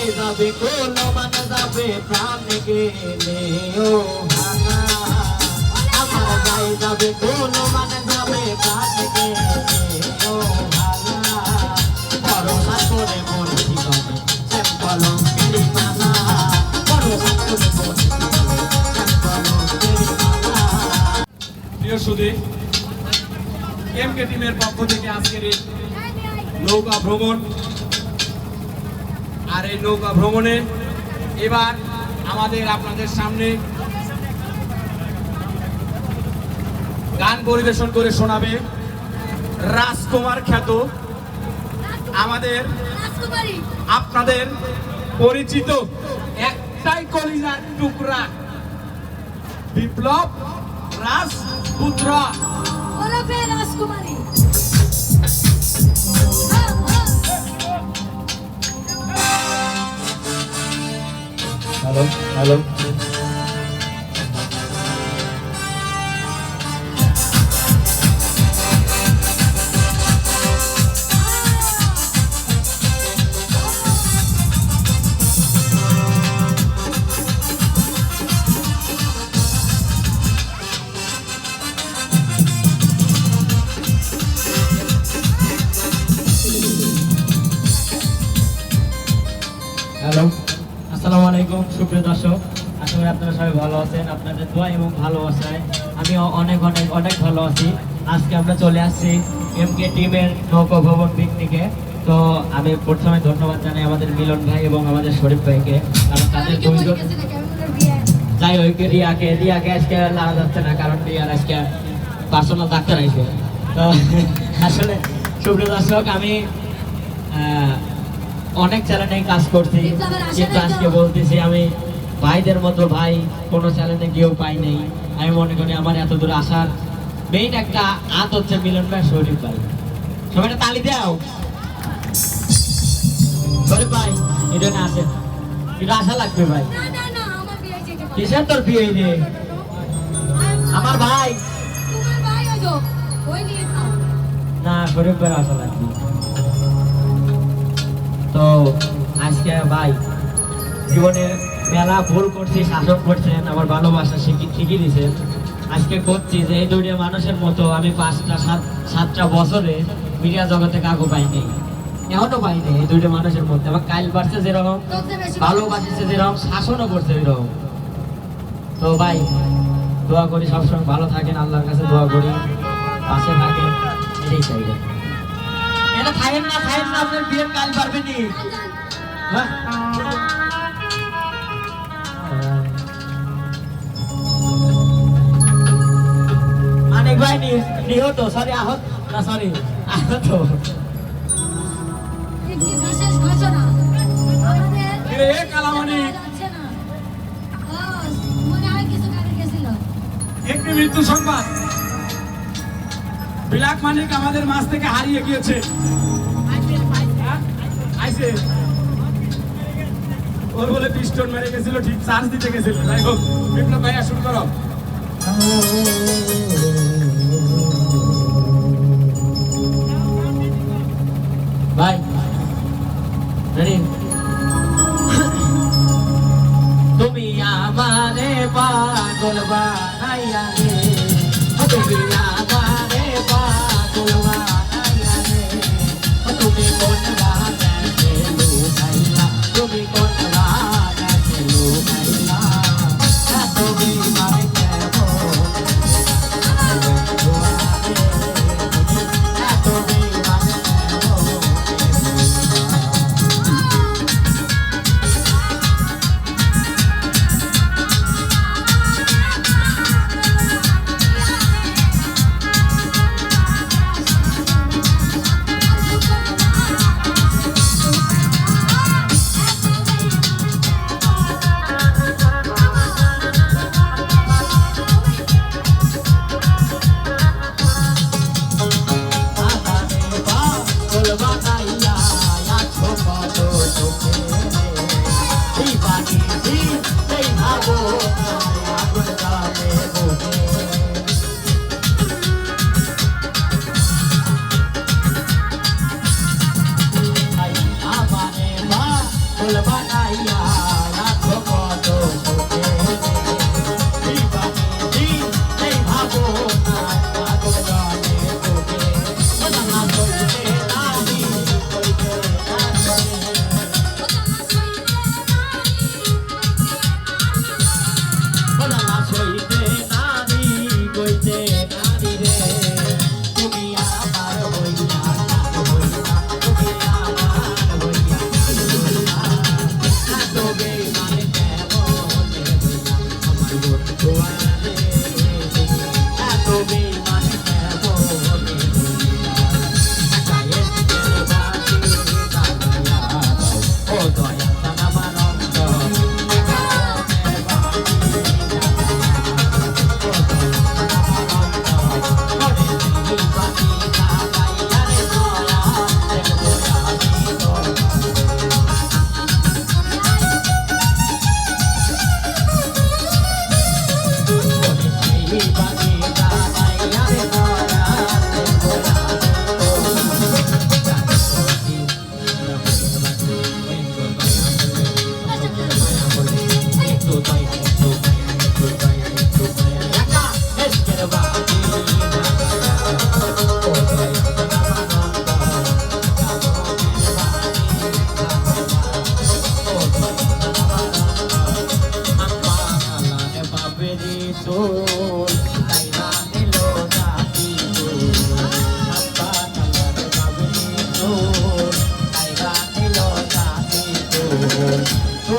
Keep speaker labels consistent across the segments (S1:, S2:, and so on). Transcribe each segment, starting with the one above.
S1: যায় যাবে, কোনো মান যাবে, প্রাণ গেলে, ও ভাঙা। আমার যায় যাবে, কোনো মান যাবে, প্রাণ গেলে, ও ভাঙা। ভরসা করে মন
S2: পক্ষ থেকে আজকের নৌকা ভ্রমণ আর এই নৌকা ভ্রমণে এবার আমাদের আপনাদের সামনে গান পরিবেশন করে শোনাবে রাজকুমার খ্যাত আমাদের আপনাদের পরিচিত একটাই কলিজার টুকরা বিপ্লব রাজপুত্র।
S3: রাজকুমারী।
S1: alo alo Hello. আলাইকুম সুপ্রিয় দর্শক। আশা করি আপনারা সবাই ভালো আছেন আপনাদের দোয়া এবং ভালোবাসায়। আমি অনেক অনেক অনেক ভালো আছি। আজকে আমরা চলে আসছি এম কে টিমের নৌকা ভবন পিকনিকে। তো আমি প্রথমে ধন্যবাদ জানাই আমাদের মিলন ভাই এবং আমাদের শরীফ ভাইকে। কারণ তাদের দুইজন যাই হোক রিয়াকে রিয়াকে আজকে লাড়া যাচ্ছে না কারণ রিয়ার আজকে পার্সোনাল ডাক্তার আইছে তো আসলে সুপ্রিয় দর্শক আমি অনেক চ্যানেলে কাজ করছি কিন্তু আজকে বলতেছি আমি ভাইদের মতো ভাই কোনো চ্যানেলে কেউ পাই নাই। আমি মনে করি আমার এত দূর আসার মেইন একটা হাত হচ্ছে মিলন ভাই শরীফ ভাই। সবাইটা তালি দাও। শরীফ ভাই এটা না আসে এটা আশা লাগবে ভাই। কিসের তোর বিয়ে আমার ভাই না শরীফ ভাই আশা লাগবে। তো আজকে ভাই জীবনে মেলা ভুল করছি, শাসন করছেন, আমার ভালোবাসা শিখি ঠিকই দিছেন আজকে করছি যে এই দুইটা মানুষের মতো আমি পাঁচটা, সাত সাতটা বছরে মিডিয়া জগতে কাকু পাইনি এখনও পাইনি এই দুইটা মানুষের মধ্যে। আবার কাইল বাড়ছে যেরকম, ভালোবাসিছে যেরকম, শাসনও করছে এরকম তো ভাই, দোয়া করি সবসময় ভালো থাকেন, আল্লাহর কাছে দোয়া করি, পাশে থাকেন, এটাই চাইবেন এটা খাইেন না খাইেন না আপনার বিয়ের কাল পারবে নি হ্যাঁ? ভাই নিহত সরি আহত না সরি আহত
S3: বিশেষ ঘোষণা আমাদের
S2: কালামণি। একটি মৃত্যু সংবাদ বিলাক মানিক আমাদের মাছ থেকে হারিয়ে গিয়েছে? আইছে ওর বলে পিস্টন মেরে গেছিল, ঠিক চার্জ দিতে গেছিল। যাই হোক, বিপ্লব ভাইয়া, শুরু করো।
S1: ভাই রেডি তুমি আমারে পাগল বানাইয়া Oh.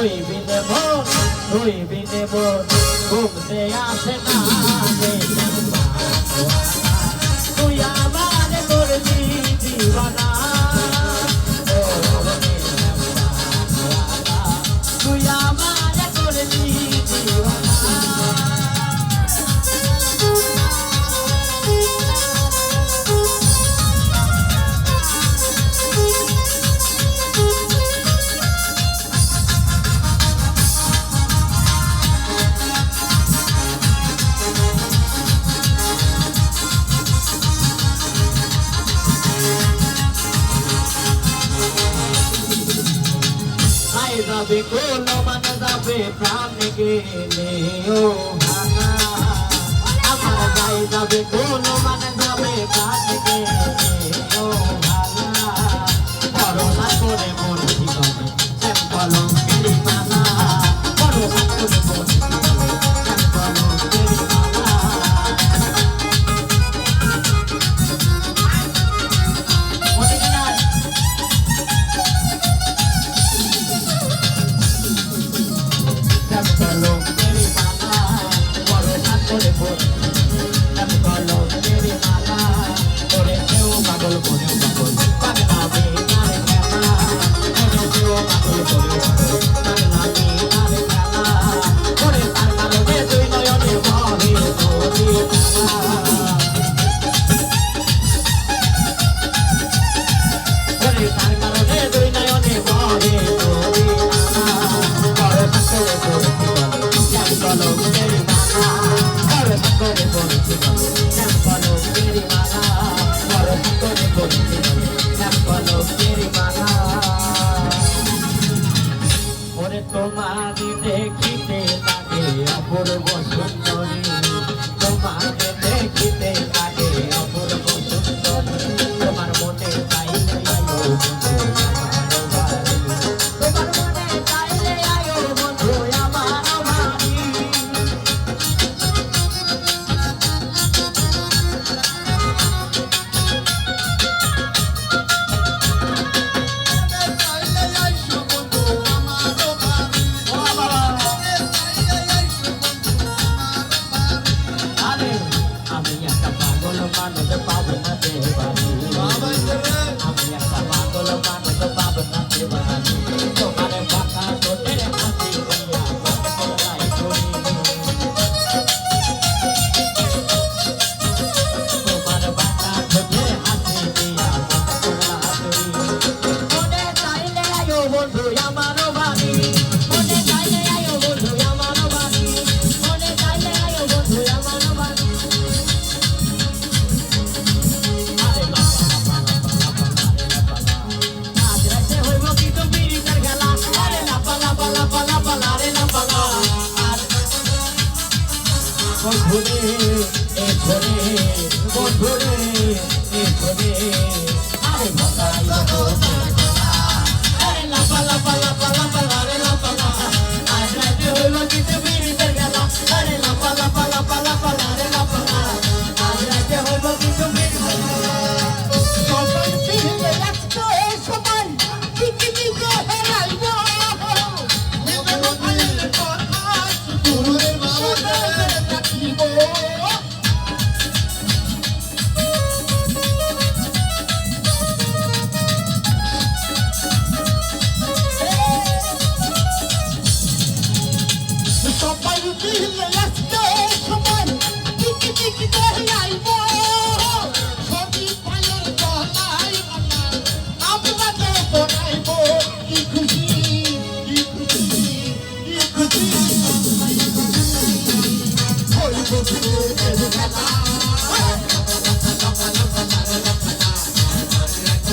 S1: ধুই বিনে ভোর ধুই বিনে ভোর ঘুমতে আসে না। যাবে কোন মান যাবে প্রাণ গেলে ও ভাঙা আমার গাই যাবে কোন মান যাবে প্রাণ গেলে ও করে মন বন্ধুরে এখনে বন্ধুরে এখনে আরে ভাতা আরে লাপা লাপা লাপা লাপা
S4: রে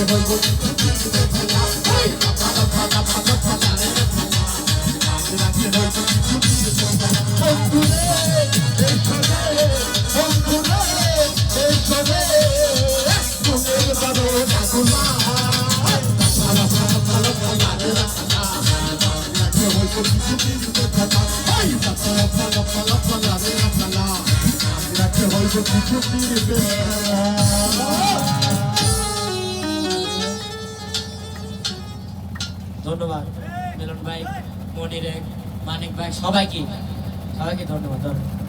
S4: Hey,
S1: ধন্যবাদ। মিলন ভাই মনির মানিক ভাই সবাইকে সবাইকে ধন্যবাদ ধন্যবাদ।